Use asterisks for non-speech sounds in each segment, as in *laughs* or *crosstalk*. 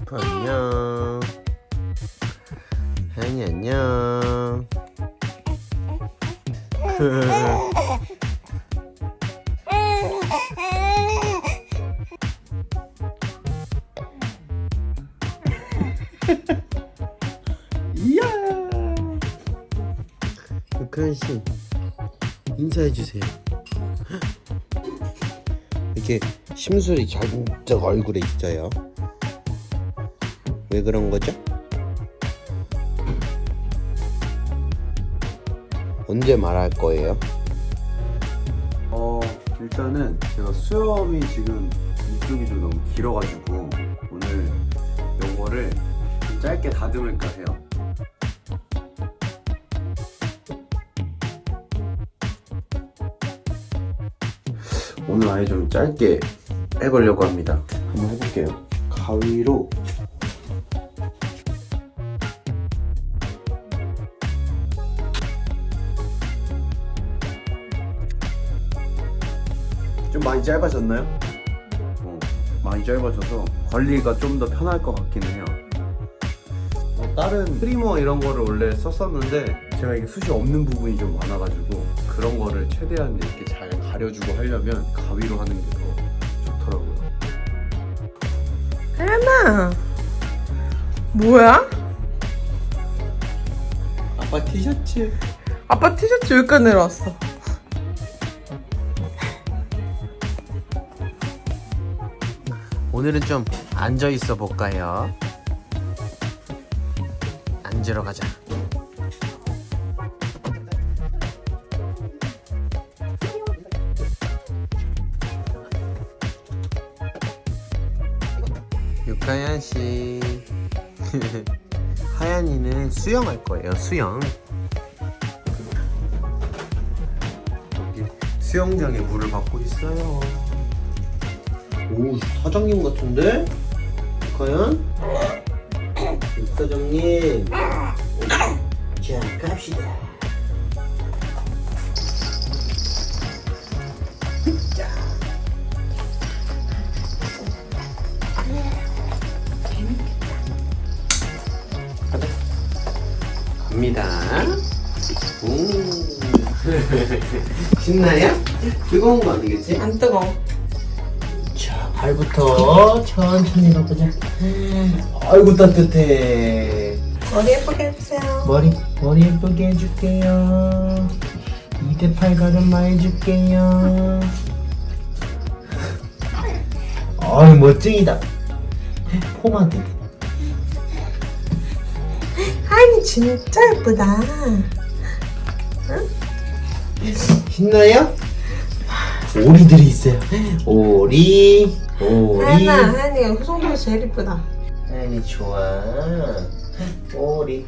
슈퍼 안녕. 하연이 안녕. 이야. 육하연 씨 인사해 주세요. 이렇게 심술이 잔뜩 얼굴에 있어요. 왜 그런 거죠? 언제 말할 거예요? 어 일단은 제가 수염이 지금 이쪽이 좀 너무 길어가지고 오늘 요거를 좀 짧게 다듬을까 해요. 오늘 아예 좀 짧게 해보려고 합니다. 한번 해볼게요. 가위로 좀 많이 짧아졌나요? 어, 많이 짧아져서 관리가 좀 더 편할 것 같기는 해요. 어, 다른 트리머 이런 거를 원래 썼었는데 제가 이게 숱이 없는 부분이 좀 많아가지고 그런 거를 최대한 이렇게 잘 가려주고 하려면 가위로 하는 게 더 좋더라고요. 하연아 뭐야? 아빠 티셔츠 아빠 티셔츠 여기까지 내려왔어 오늘은 좀 앉아 있어 볼까요? 앉으러 가자. 육하연 씨. *laughs* 하연이는 수영할 거예요. 수영. 수영장에 물을 받고 있어요. 오 사장님 같은데? 과연? 사장님 자 갑시다 갑니다 오 *laughs* 신나요? 뜨거운 거 아니겠지? 안 뜨거워 자, 발부터 천천히 가보자. 아이고 따뜻해. 머리 예쁘게 해주세요 머리 머리 예쁘게 해줄게요. 이대 팔 가름마 해줄게요. 아유 멋쟁이다. 포마드. 하연이 진짜 예쁘다 신나요? 오리들이 있어요. 오리, 오리. 하연아 하연이가 그 정도면 제일 예쁘다 아니 좋아. 오리,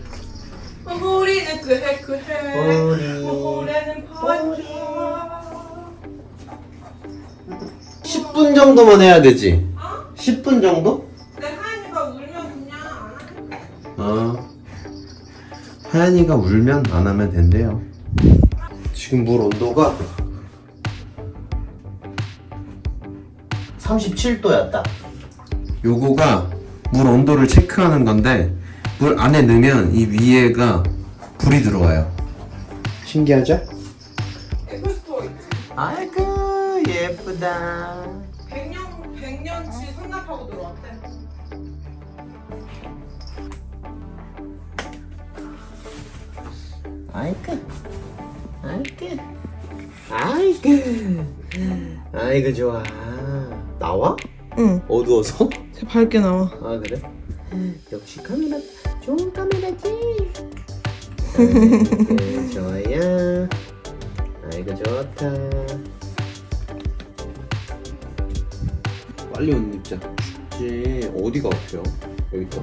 우리는 그해 그해 오리. 올해는 반주 10분 정도만 해야 되지. 10분 정도? 근데 하연이가 울면 그냥 어. 하연이가 울면 안 하면 된대요. 지금 물 온도가 37도였다. 요거가 물 온도를 체크하는 건데 물 안에 넣으면 이 위에가 불이 들어와요. 신기하죠? 있지 아이고 예쁘다. 100년, 100년치 선납하고 들어왔대 아이고 아이고 아이고 아이고 좋아. 나와? 응 어두워서? 제 밝게 나와 아 그래? 역시 카메라 좋은 카메라지. 아이고 좋아요. 아이고 좋다. 빨리 옷 입자. 춥지. 어디가 아프요? 여기 있다.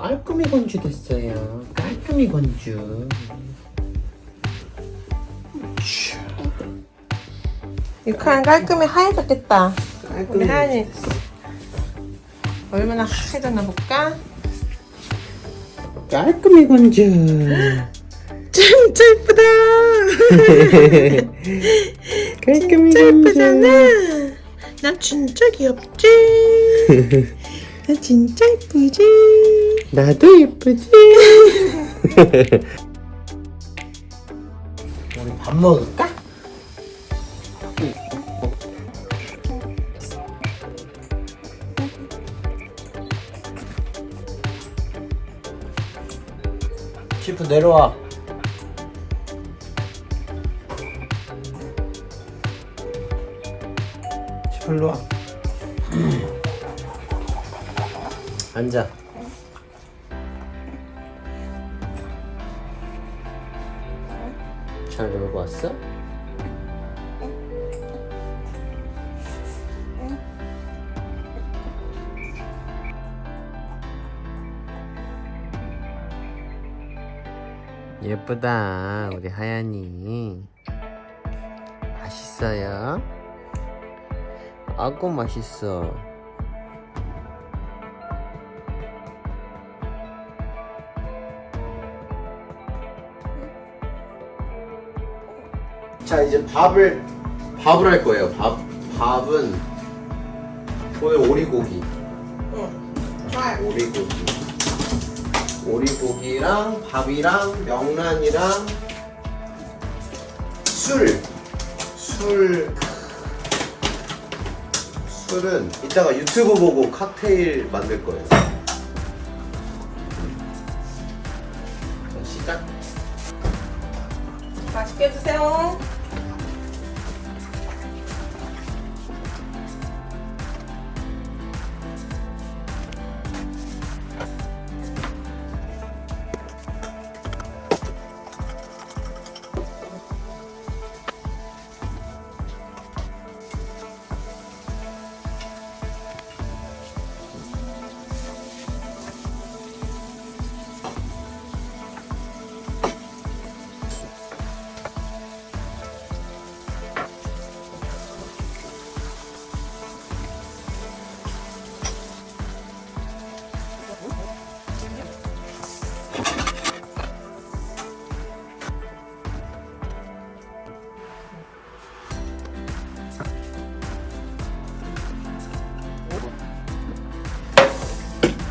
깔끔히 건조 됐어요. 깔끔히 건조. 육하연 깔끔히 하얘졌겠다 깔끔히 하연이 얼마나 하얘졌나 볼까? 깔끔히 건져. 진짜 예쁘다. *laughs* 깔끔히 진짜 예쁘잖아. 나 진짜 귀엽지? *laughs* 나 진짜 예쁘지? 나도 예쁘지? 우리 밥 먹을까? 셰프 내려와. 셰프 일로 와. 앉아. 잘 놀고 왔어? 예쁘다 우리 하얀이 맛있어요? 아고 맛있어 자 이제 밥을 밥을 할 거예요. 밥 밥은 오늘 오리고기 응. 좋아요. 오리고기 오리고기랑 밥이랑 명란이랑 술 술. 술은 이따가 유튜브 보고 칵테일 만들 거예요. 자, 시작. 맛있게 드세요.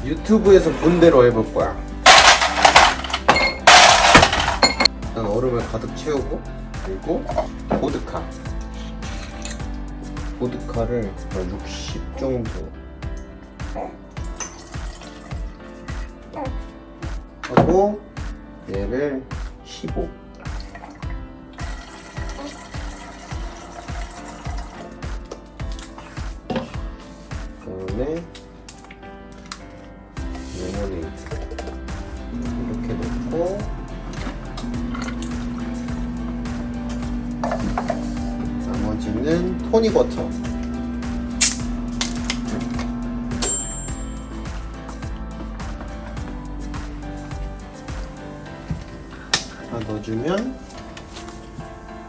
유튜브에서 본 대로 해볼 거야. 일단 얼음을 가득 채우고 그리고 보드카. 보드카를 한60 정도. 하고 얘를 15. 그다음에 토닉워터 다 넣어주면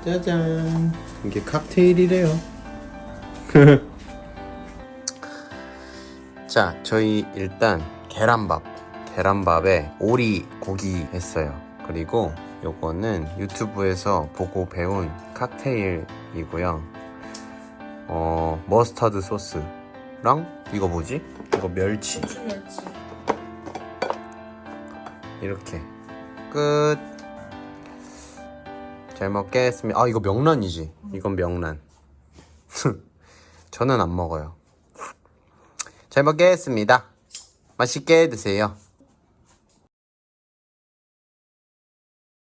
짜잔 이게 칵테일이래요 *laughs* 자, 저희 일단 계란밥, 계란밥에 오리 고기 했어요. 그리고 요거는 유튜브에서 보고 배운 칵테일이고요. 어, 머스타드 소스랑 이거 뭐지? 이거 멸치. 멸치. 이렇게 끝. 잘 먹겠습니다. 아, 이거 명란이지. 이건 명란. *laughs* 저는 안 먹어요. 잘 먹겠습니다. 맛있게 드세요.